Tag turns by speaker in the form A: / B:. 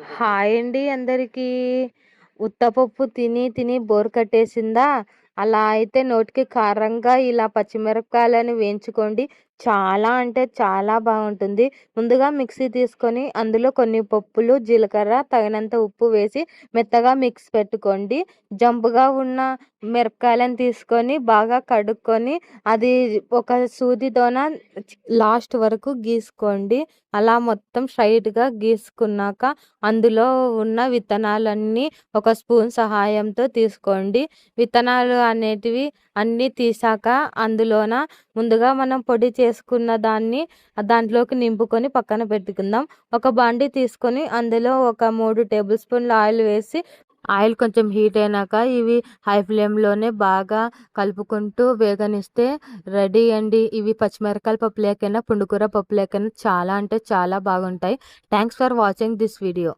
A: Hi అండి అందరికీ. ఉత్తపప్పు తిని తిని బోర్ కట్టేసిందా? అలా అయితే నోటికి కారంగా ఇలా పచ్చిమిరపకాయలను వేయించుకోండి. చాలా అంటే చాలా బాగుంటుంది. ముందుగా మిక్సీ తీసుకొని అందులో కొన్ని పప్పులు జీలకర్ర తగినంత ఉప్పు వేసి మెత్తగా మిక్స్ పెట్టుకోండి. జంపుగా ఉన్న మిరపకాయలను తీసుకొని బాగా కడుక్కొని అది ఒక సూదితోన లాస్ట్ వరకు గీసుకోండి. అలా మొత్తం స్ట్రైట్గా గీసుకున్నాక అందులో ఉన్న విత్తనాలన్నీ ఒక స్పూన్ సహాయంతో తీసుకోండి. విత్తనాలు అనేటివి అన్నీ తీసాక అందులోన ముందుగా మనం పొడి చేసుకున్న దాన్ని దాంట్లోకి నింపుకొని పక్కన పెట్టుకుందాం. ఒక బండి తీసుకొని అందులో ఒక మూడు టేబుల్ స్పూన్ల ఆయిల్ వేసి ఆయిల్ కొంచెం హీట్ అయినాక ఇవి హై ఫ్లేమ్లోనే బాగా కలుపుకుంటూ వేగనిస్తే రెడీ అండి. ఇవి పచ్చిమిరకాయల పప్పు లేకైనా పుండుకూర పప్పు లేకైనా చాలా అంటే చాలా బాగుంటాయి. Thanks for watching this video.